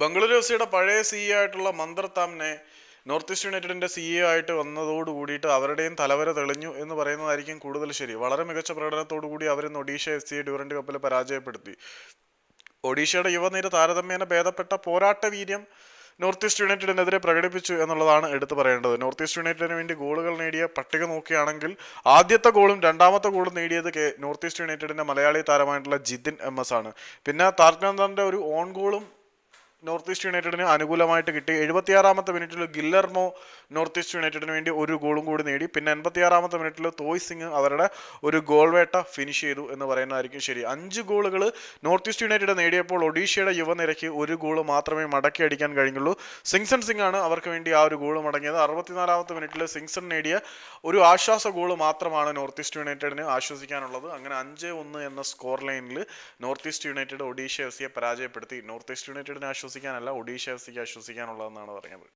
Bengaluru F സിയുടെ പഴയ C E ആയിട്ടുള്ള മന്ദർ നോർത്ത് ഈസ്റ്റ് യുണൈറ്റഡിന്റെ സി ഇ ആയിട്ട് വന്നതോട് കൂടിയിട്ട് അവരുടെയും തലവര തെളിഞ്ഞു എന്ന് പറയുന്നതായിരിക്കും കൂടുതൽ ശരി. വളരെ മികച്ച പ്രകടനത്തോടു കൂടി അവരിന്ന് ഒഡീഷ എഫ് സിയെ ഡ്യൂറന്റ് കപ്പിൽ പരാജയപ്പെടുത്തി. ഒഡീഷയുടെ യുവനിര താരതമ്യേന ഭേദപ്പെട്ട പോരാട്ട വീര്യം നോർത്ത് ഈസ്റ്റ് യുണൈറ്റഡിനെതിരെ പ്രകടിപ്പിച്ചു എന്നുള്ളതാണ് എടുത്തു പറയേണ്ടത്. നോർത്ത് ഈസ്റ്റ് യുണൈറ്റഡിന് വേണ്ടി ഗോളുകൾ നേടിയ പട്ടിക നോക്കുകയാണെങ്കിൽ ആദ്യത്തെ ഗോളും രണ്ടാമത്തെ ഗോളും നേടിയത് നോർത്ത് ഈസ്റ്റ് യുണൈറ്റഡിന്റെ മലയാളി താരമായിട്ടുള്ള ജിതിൻ എം എസ് ആണ്. പിന്നെ താർക്കനന്ദന്റെ ഒരു ഓൺ ഗോളും നോർത്ത് ഈസ്റ്റ് യുണൈറ്റഡിന് അനുകൂലമായിട്ട് കിട്ടി. എഴുപത്തിയാറാമത്തെ മിനിറ്റിൽ ഗില്ലർമോ നോർത്ത് ഈസ്റ്റ് യുണൈറ്റഡിന് വേണ്ടി ഒരു ഗോളും കൂടി നേടി. പിന്നെ എൺപത്തിയാറാമത്തെ മിനിറ്റിൽ തോയ് സിംഗ് അവരുടെ ഒരു ഗോൾ വേട്ട ഫിനിഷ് ചെയ്തു എന്ന് പറയുന്നതായിരിക്കും ശരി. അഞ്ച് ഗോളുകൾ നോർത്ത് ഈസ്റ്റ് യുണൈറ്റഡ് നേടിയപ്പോൾ ഒഡീഷയുടെ യുവനിരയ്ക്ക് ഒരു ഗോൾ മാത്രമേ മടക്കി അടിക്കാൻ കഴിഞ്ഞുള്ളൂ. സിംഗ്സൺ സിംഗ് ആണ് അവർക്ക് വേണ്ടി ആ ഒരു ഗോൾ മടങ്ങിയത്. അറുപത്തിനാലാമത്തെ മിനിറ്റിൽ സിംഗ്സൺ നേടിയ ഒരു ആശ്വാസ ഗോൾ മാത്രമാണ് നോർത്ത് ഈസ്റ്റ് യുണൈറ്റഡിന് ആശ്വസിക്കാനുള്ളത്. അങ്ങനെ അഞ്ച് ഒന്ന് എന്ന സ്കോർ ലൈനിൽ north east united Odisha F സിയെ പരാജയപ്പെടുത്തി. നോർത്ത് ഈസ്റ്റ് യുണൈറ്റഡിനെ ആശ്വസിക്കാനല്ല ഒഡീഷ എഫ് സിക്ക് ആശ്വസിക്കാനുള്ളതെന്നാണ് പറയുന്നത്.